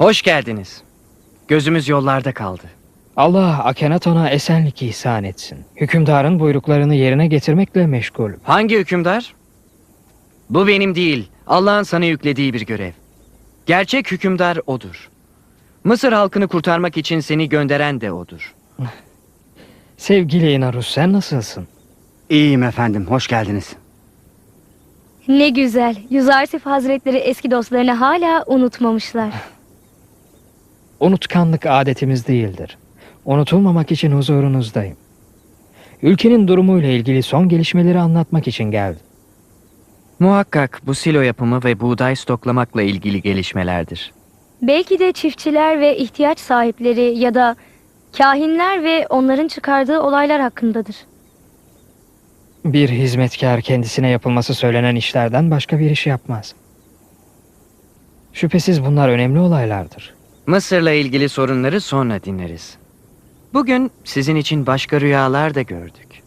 Hoş geldiniz. Gözümüz yollarda kaldı. Allah Akhenaton'a esenlik ihsan etsin. Hükümdarın buyruklarını yerine getirmekle meşgul. Hangi hükümdar? Bu benim değil. Allah'ın sana yüklediği bir görev. Gerçek hükümdar odur. Mısır halkını kurtarmak için seni gönderen de odur. Sevgili Inarus sen nasılsın? İyiyim efendim, hoş geldiniz. Ne güzel. Yüzarsif Hazretleri eski dostlarını hala unutmamışlar. Unutkanlık adetimiz değildir. Unutulmamak için huzurunuzdayım. Ülkenin durumuyla ilgili son gelişmeleri anlatmak için geldim. Muhakkak bu silo yapımı ve buğday stoklamakla ilgili gelişmelerdir. Belki de çiftçiler ve ihtiyaç sahipleri ya da kahinler ve onların çıkardığı olaylar hakkındadır. Bir hizmetkar kendisine yapılması söylenen işlerden başka bir iş yapmaz. Şüphesiz bunlar önemli olaylardır. Mısır'la ilgili sorunları sonra dinleriz. Bugün sizin için başka rüyalar da gördük.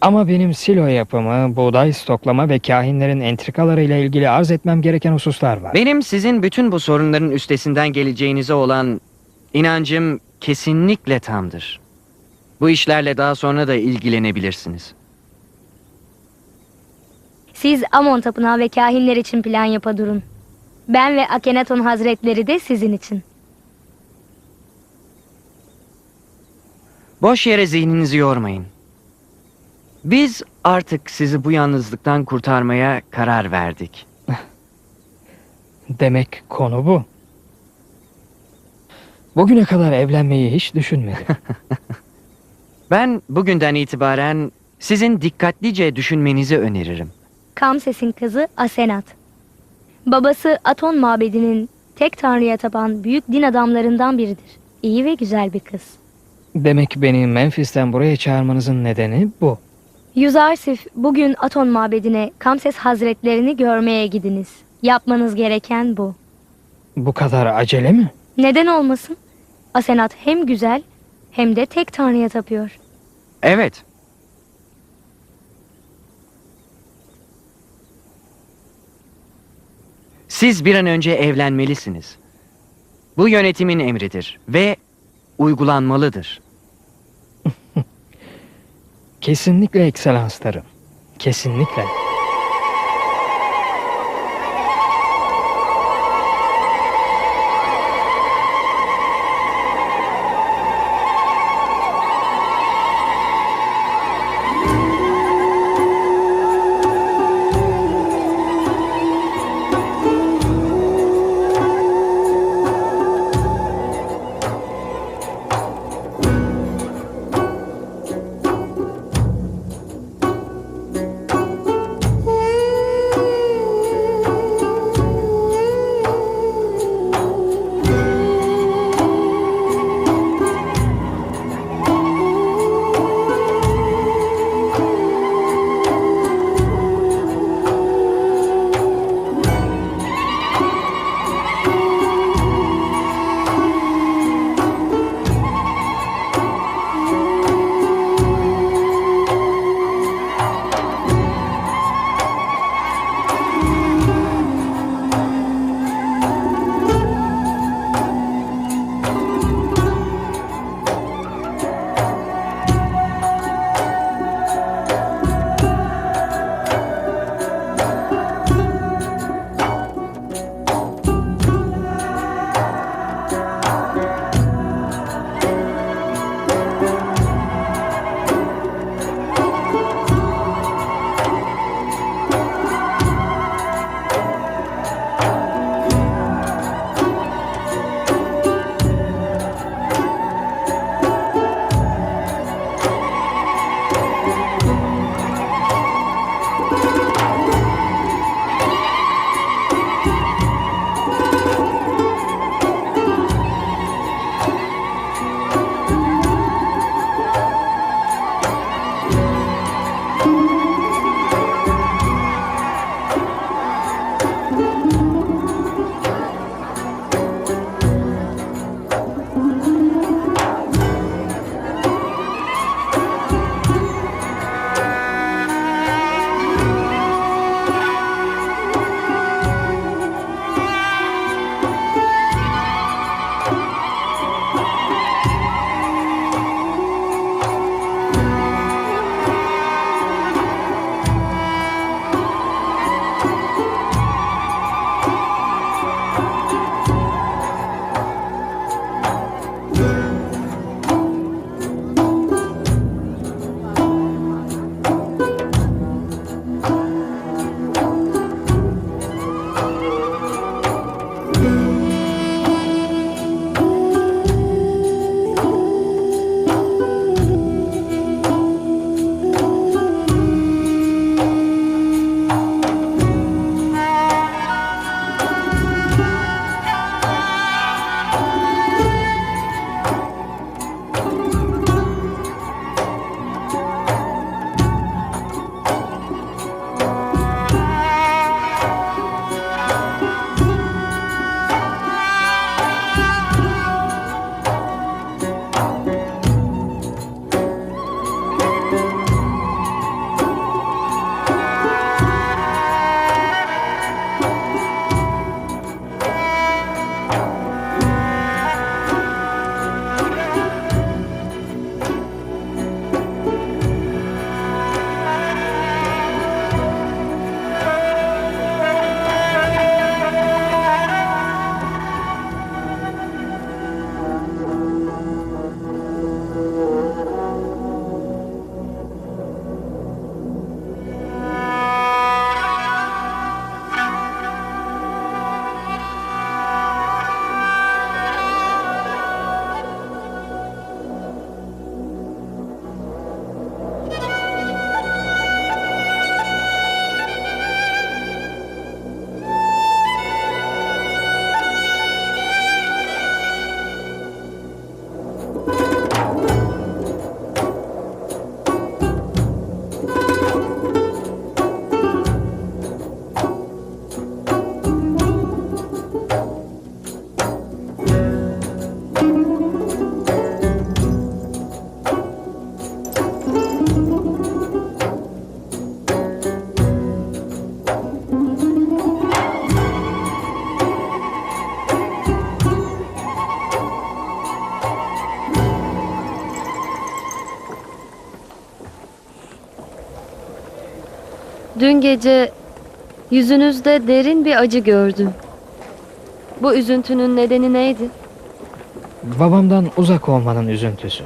Ama benim silo yapımı, buğday stoklama ve kahinlerin entrikalarıyla ilgili arz etmem gereken hususlar var. Benim sizin bütün bu sorunların üstesinden geleceğinize olan inancım kesinlikle tamdır. Bu işlerle daha sonra da ilgilenebilirsiniz. Siz Amon Tapınağı ve kahinler için plan yapa durun. Ben ve Akhenaton Hazretleri de sizin için. Boş yere zihninizi yormayın. Biz artık sizi bu yalnızlıktan kurtarmaya karar verdik. Demek konu bu. Bugüne kadar evlenmeyi hiç düşünmedim. Ben bugünden itibaren sizin dikkatlice düşünmenizi öneririm. Kamses'in kızı Asenat. Babası Aton mabedinin tek tanrıya tapan büyük din adamlarından biridir. İyi ve güzel bir kız. Demek beni Memphis'ten buraya çağırmanızın nedeni bu. Yüzarsif bugün Aton mabedine Kamses Hazretlerini görmeye gidiniz. Yapmanız gereken bu. Bu kadar acele mi? Neden olmasın? Asenat hem güzel hem de tek tanrıya tapıyor. Evet. Siz bir an önce evlenmelisiniz. Bu yönetimin emridir ve uygulanmalıdır. Kesinlikle ekselanslarım. Kesinlikle. Dün gece yüzünüzde derin bir acı gördüm. Bu üzüntünün nedeni neydi? Babamdan uzak olmanın üzüntüsü.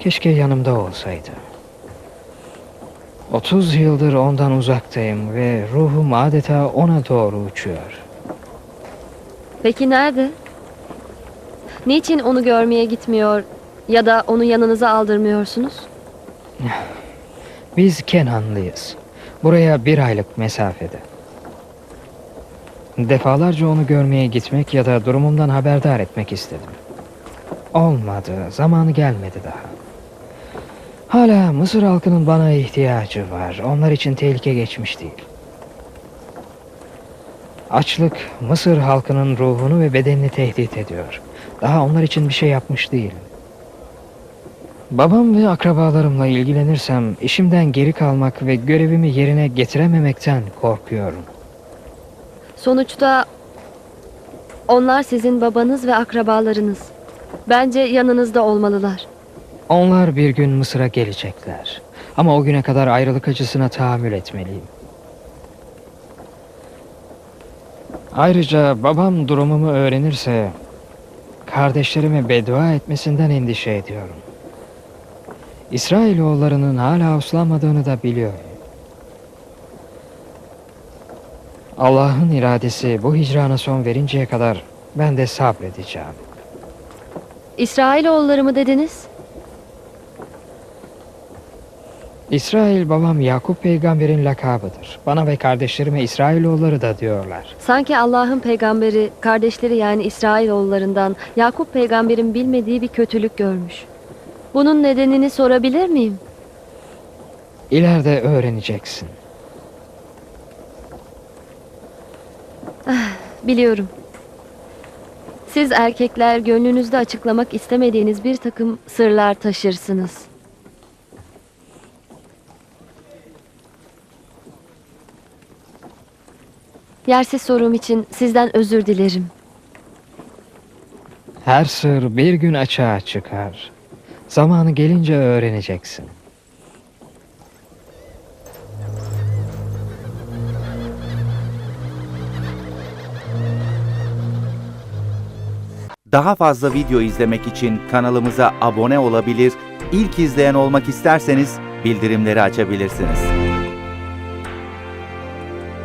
Keşke yanımda olsaydı. 30 yıldır ondan uzaktayım ve ruhum adeta ona doğru uçuyor. Peki nerede? Niçin onu görmeye gitmiyor ya da onu yanınıza aldırmıyorsunuz? Biz Kenanlıyız. Buraya bir aylık mesafede. Defalarca onu görmeye gitmek ya da durumumdan haberdar etmek istedim. Olmadı, zamanı gelmedi daha. Hala Mısır halkının bana ihtiyacı var. Onlar için tehlike geçmiş değil. Açlık Mısır halkının ruhunu ve bedenini tehdit ediyor. Daha onlar için bir şey yapmış değilim. Babam ve akrabalarımla ilgilenirsem işimden geri kalmak ve görevimi yerine getirememekten korkuyorum. Sonuçta onlar sizin babanız ve akrabalarınız. Bence yanınızda olmalılar. Onlar bir gün Mısır'a gelecekler. Ama o güne kadar ayrılık acısına tahammül etmeliyim. Ayrıca babam durumumu öğrenirse kardeşlerime beddua etmesinden endişe ediyorum. İsrailoğullarının hala uslanmadığını da biliyorum. Allah'ın iradesi bu hicrana son verinceye kadar ben de sabredeceğim. İsrailoğulları mı dediniz? İsrail babam Yakup peygamberin lakabıdır. Bana ve kardeşlerime İsrailoğulları da diyorlar. Sanki Allah'ın peygamberi kardeşleri yani İsrailoğullarından Yakup peygamberin bilmediği bir kötülük görmüş. Bunun nedenini sorabilir miyim? İleride öğreneceksin. Biliyorum. Siz erkekler gönlünüzde açıklamak istemediğiniz bir takım sırlar taşırsınız. Yersiz sorum için sizden özür dilerim. Her sır bir gün açığa çıkar. Zamanı gelince öğreneceksin. Daha fazla video izlemek için kanalımıza abone olabilir, ilk izleyen olmak isterseniz bildirimleri açabilirsiniz.